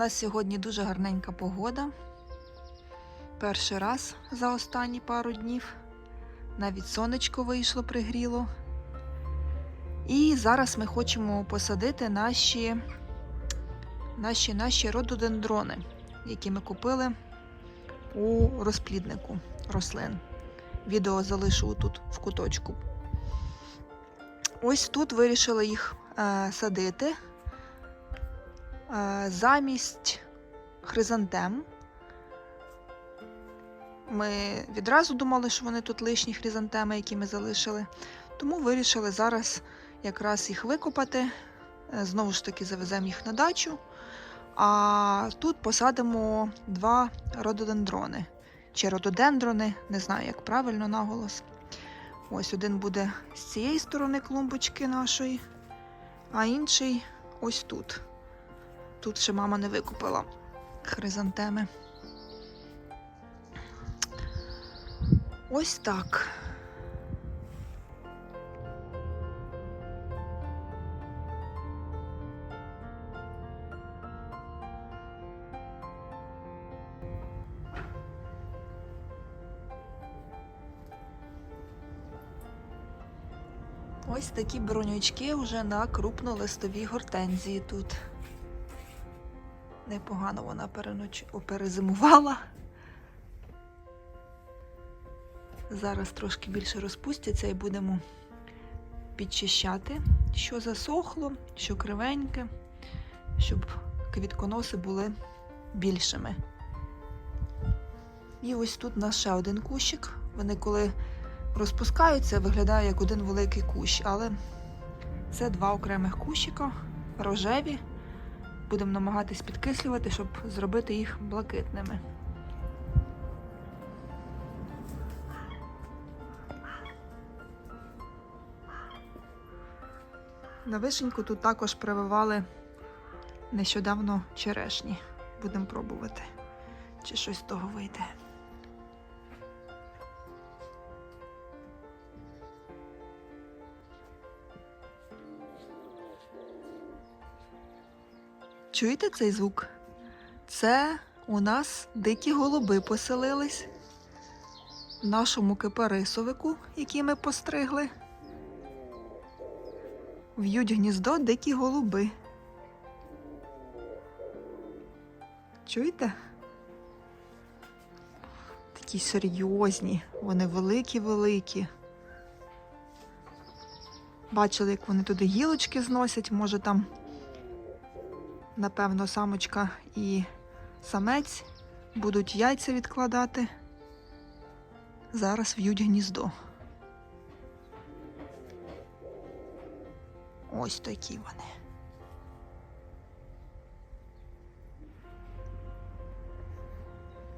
Нас сьогодні дуже гарненька погода. Перший раз за останні пару днів. Навіть сонечко вийшло, пригріло. І зараз ми хочемо посадити наші, наші, наші рододендрони, які ми купили у розпліднику рослин. Відео залишу тут в куточку. Ось тут вирішили їх е, садити замість хризантем. Ми відразу думали, що вони тут лишні хризантеми, які ми залишили. Тому вирішили зараз якраз їх викопати. Е, Знову ж таки, завеземо їх на дачу. А тут посадимо два рододендрони. Чи рододендрони, не знаю, як правильно наголос. Ось один буде з цієї сторони клумбочки нашої, а інший ось тут. Тут ще мама не викупила хризантеми. Ось так. Ось такі бронючки вже на крупнолистовій гортензії тут. Непогано вона переноч... перезимувала. Зараз трошки більше розпустяться і будемо підчищати, що засохло, що кривеньке, щоб квітконоси були більшими. І ось тут у нас ще один кущик. Вони коли розпускаються, виглядає як один великий кущ, але це два окремих кущика, рожеві. Будемо намагатись підкислювати, щоб зробити їх блакитними. На вишеньку тут також прививали нещодавно черешні. Будемо пробувати, чи щось з того вийде. Чуєте цей звук? Це у нас дикі голуби поселились в нашому кипарисовику, який ми постригли. В'ють гніздо дикі голуби. Чуєте? Такі серйозні, вони великі-великі. Бачили, як вони туди гілочки зносять, може там напевно, самочка і самець будуть яйця відкладати. Зараз в'ють гніздо. Ось такі вони.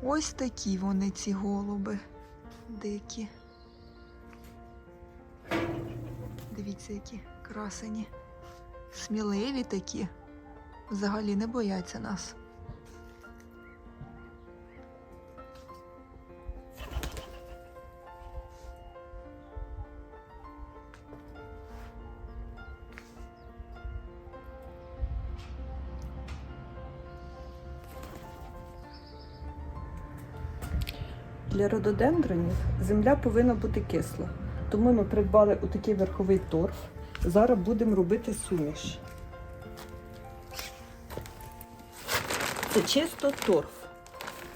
Ось такі вони, ці голуби дикі. Дивіться, які красені, сміливі такі взагалі не бояться нас. Для рододендронів земля повинна бути кисла. Тому ми придбали отакий верховий торф. Зараз будемо робити суміш. Це чисто торф.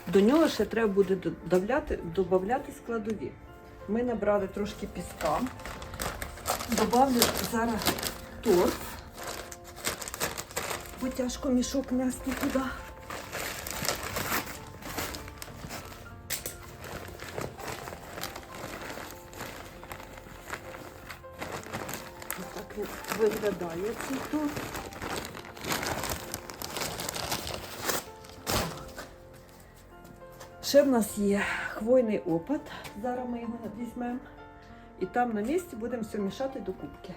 До нього ще треба буде додавляти, додавати складові. Ми набрали трошки піска. Добавлю зараз торф, бо тяжко мішок нести туди. Ось він виглядає цей торф. Ще в нас є хвойний опад. Зараз ми його візьмемо. І там на місці будемо все мішати до кубки.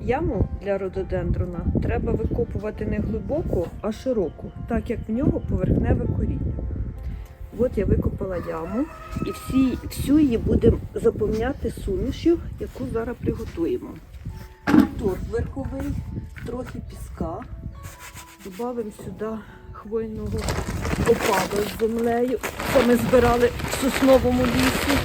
Яму для рододендрона треба викопувати не глибоко, а широко, так як в нього поверхневе коріння. От я викопала яму і всі, всю її будемо заповняти сумішю, яку зараз приготуємо. Торф верховий, трохи піска. Добавимо сюди хвойного опаду з землею. Це ми збирали в сосновому лісі.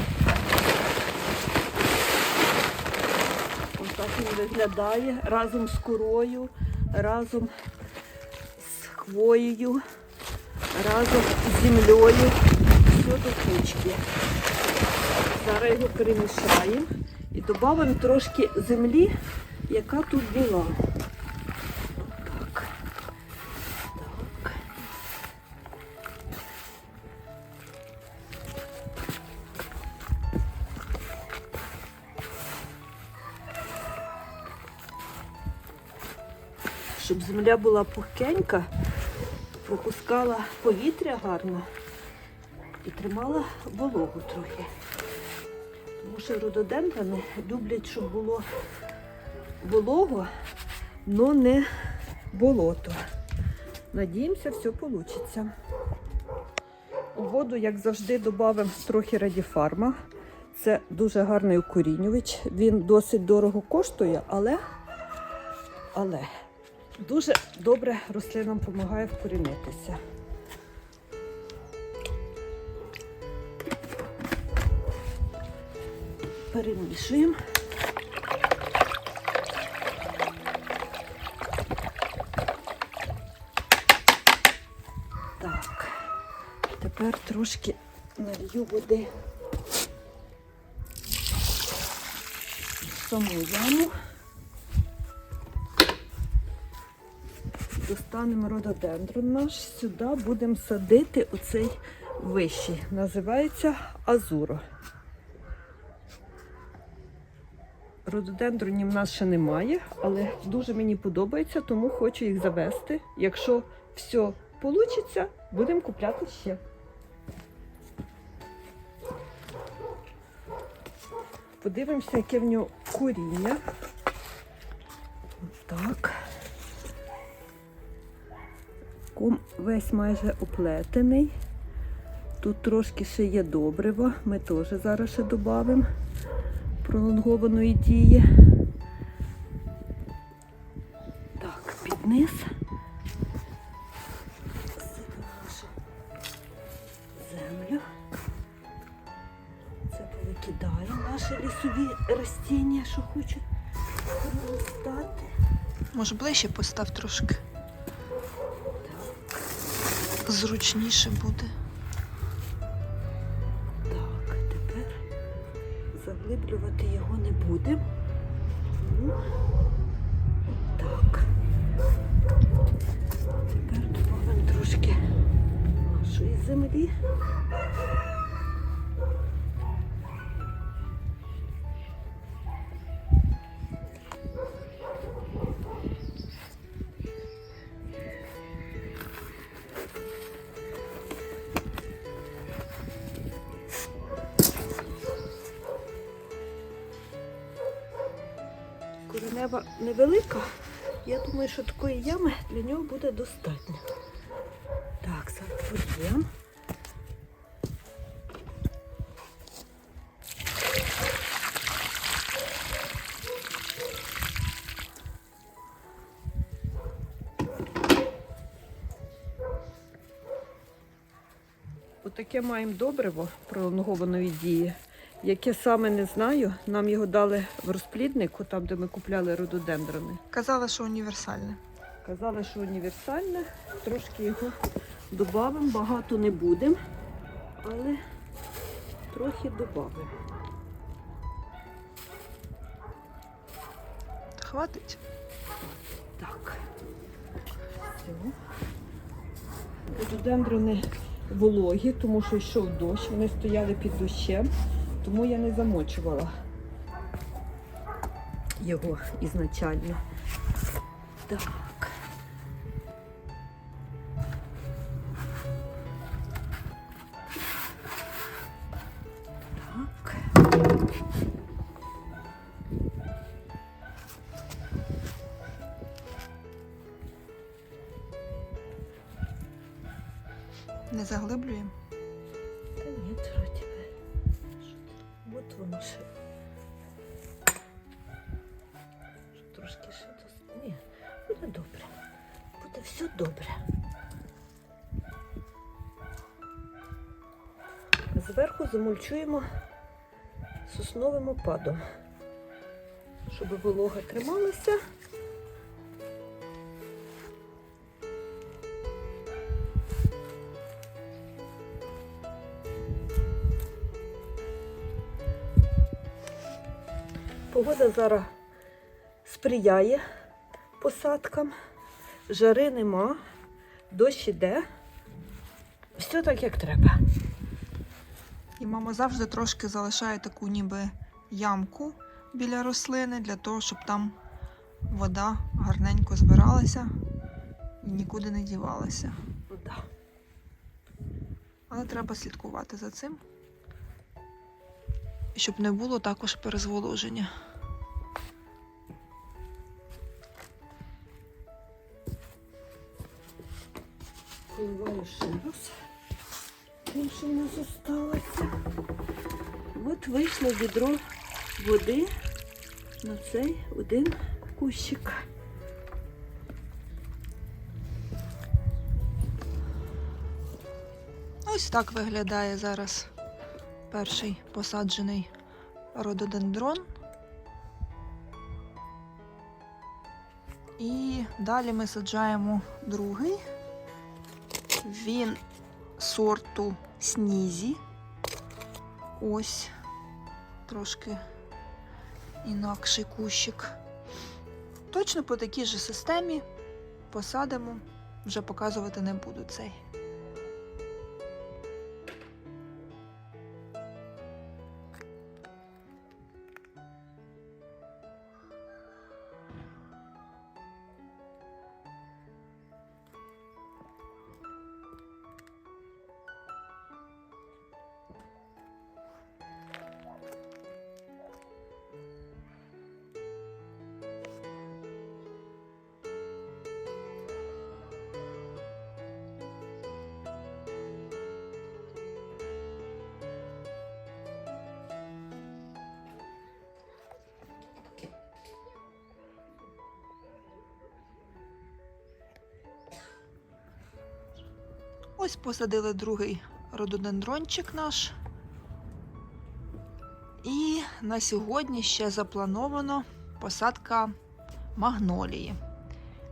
Ось так він виглядає разом з корою, разом з хвоєю, разом з землею. Все до кучки. Зараз його перемішаємо і додамо трошки землі, яка тут була. Земля була пухкенька, пропускала повітря гарно і тримала вологу трохи. Тому що рододендрани люблять, щоб було волого, але не болото. Надіємося, все вийде. У воду, як завжди, додамо трохи радіфарма. Це дуже гарний укорінювач. Він досить дорого коштує, але, але дуже добре рослинам допомагає вкорінитися. Перемішуємо. Так, тепер трошки налью води в саму яму. Достанемо рододендрон наш, сюди будемо садити оцей вищий. Називається азуро. Рододендронів в нас ще немає, але дуже мені подобається, тому хочу їх завести. Якщо все вийде, будемо купляти ще. Подивимося, яке в нього коріння. Так. Ком весь майже оплетений. Тут трошки ще є добрива. Ми теж зараз ще додамо пролонгованої дії. Так, під низ. Нашу землю. Це повикидаємо наші лісові ростіння, що хочуть проростати. Може, ближче постав трошки. Зручніше буде. Так, тепер заглиблювати його не будемо. Коренева невелика. Я думаю, що такої ями для нього буде достатньо. Так, зараз подіємо. Отаке маємо добриво пролонгованої дії. Яке саме не знаю, нам його дали в розпліднику, там де ми купляли рододендрони. Казала, що універсальне. Казали, що універсальне, трошки його додамо, багато не будемо, але трохи додамо. Хватить? Так. Рододендрони вологі, тому що йшов дощ, вони стояли під дощем, тому я не замочувала його ізначально. Так. Все добре. Зверху замульчуємо сосновим опадом, щоб волога трималася. Погода зараз сприяє посадкам, жари нема, дощ іде. Все так, як треба. І мама завжди трошки залишає таку ніби ямку біля рослини для того, щоб там вода гарненько збиралася і нікуди не дівалася. Да. Але треба слідкувати за цим. Щоб не було також перезволоження. Поливаю ще раз. Тим, що в нас залишилося. От вийшло відро води на цей один кущик. Ось так виглядає зараз перший посаджений рододендрон. І далі ми саджаємо другий. Він сорту снізі. Ось трошки інакший кущик. Точно по такій же системі посадимо, вже показувати не буду цей. Ось посадили другий рододендрончик наш. І на сьогодні ще заплановано посадка магнолії,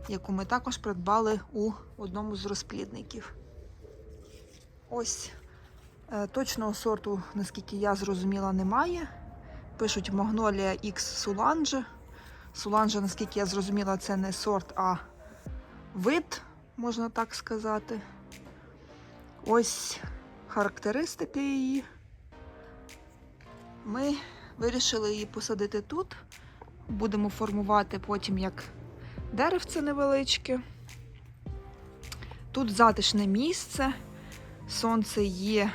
яку ми також придбали у одному з розплідників. Ось е, точного сорту, наскільки я зрозуміла, немає. Пишуть Магнолія X Суланже. Суланже, наскільки я зрозуміла, це не сорт, а вид, можна так сказати. Ось характеристики її. Ми вирішили її посадити тут. Будемо формувати потім як деревце невеличке. Тут затишне місце, сонце є,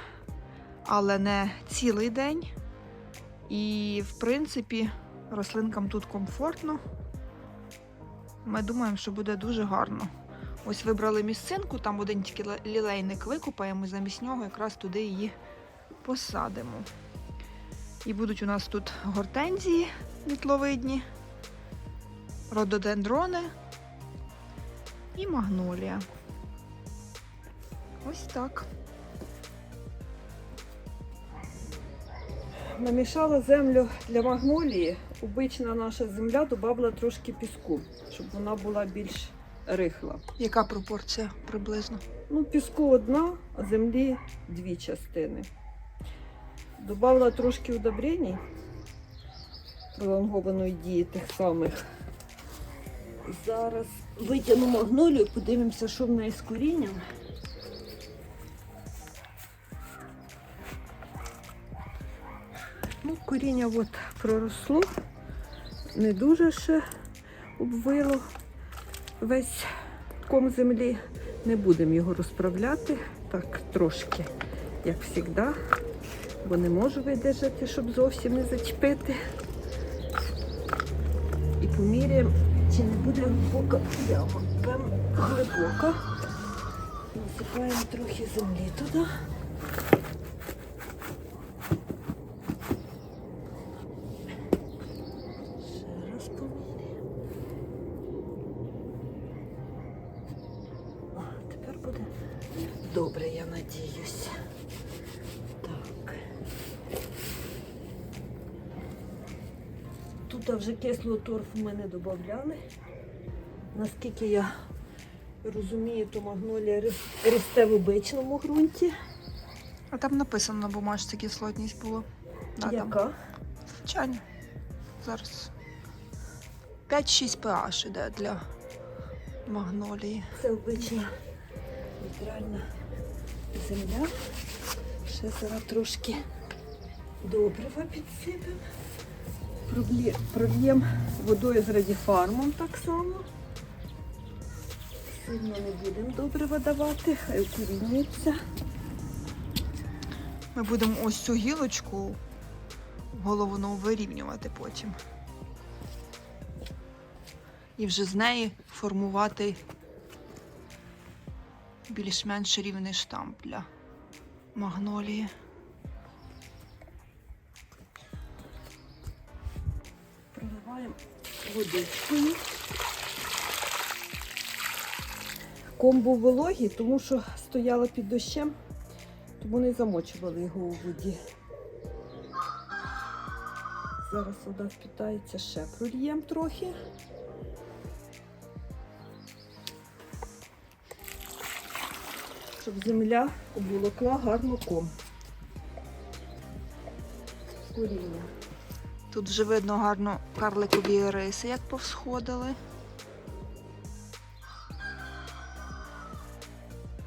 але не цілий день. І, в принципі, рослинкам тут комфортно. Ми думаємо, що буде дуже гарно. Ось вибрали місцинку, там один тільки лілейник викопаємо, і замість нього якраз туди її посадимо. І будуть у нас тут гортензії вітловидні, рододендрони і магнолія. Ось так. Намішала землю для магнолії. Обична наша земля додала трошки піску, щоб вона була більш рихла. Яка пропорція приблизно? Ну, піску одна, а землі дві частини. Добавила трошки удобрень пролонгованої дії тих самих. Зараз витягну магнолію, подивимося, що в неї з корінням. Ну, коріння от проросло, не дуже ще обвило весь ком землі. Не будемо його розправляти, так трошки, як завжди, бо не можу видержати, щоб зовсім не зачепити. І поміряємо, чи не буде глибока яма. Прям глибока. Насипаємо трохи землі туди. Ще раз поміряємо. добре, я надіюсь. Так. Тут вже кислого торфу ми не додавали. Наскільки я розумію, то магнолія росте в обичному ґрунті. А там написано на бумажці кислотність було. Да, там. Яка? Звичайно. Зараз 5-6 pH іде для магнолії. Це обична нейтральна земля. Ще зараз трошки добрива підсипемо. Прольємо водою з радіфармом так само. Сильно не будемо добрива давати, хай укорінюється. Ми будемо ось цю гілочку головну вирівнювати потім. І вже з неї формувати більш-менш рівний штамп для магнолії. Проливаємо водичкою. Ком був вологий, тому що стояла під дощем, тому не замочували його у воді. Зараз вода впітається, ще прольємо трохи. Щоб земля обволокла гарно ком. Коріння. Тут вже видно гарно карликові риси, як повсходили.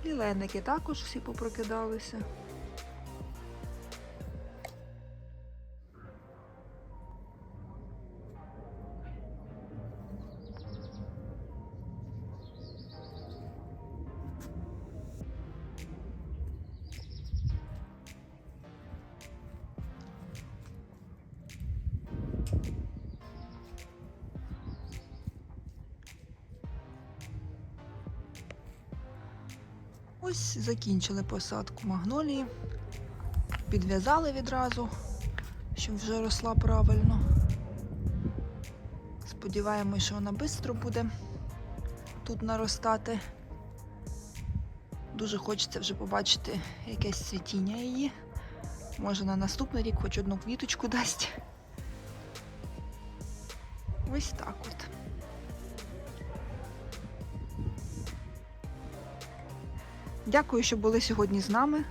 Ліленики також всі попрокидалися. Ось закінчили посадку магнолії. Підв'язали відразу, щоб вже росла правильно. Сподіваємось, що вона швидко буде тут наростати. Дуже хочеться вже побачити якесь цвітіння її. Може на наступний рік хоч одну квіточку дасть. Ось так от. Дякую, що були сьогодні з нами.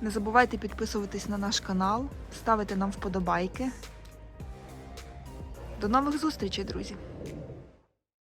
Не забувайте підписуватись на наш канал, ставити нам вподобайки. До нових зустрічей, друзі!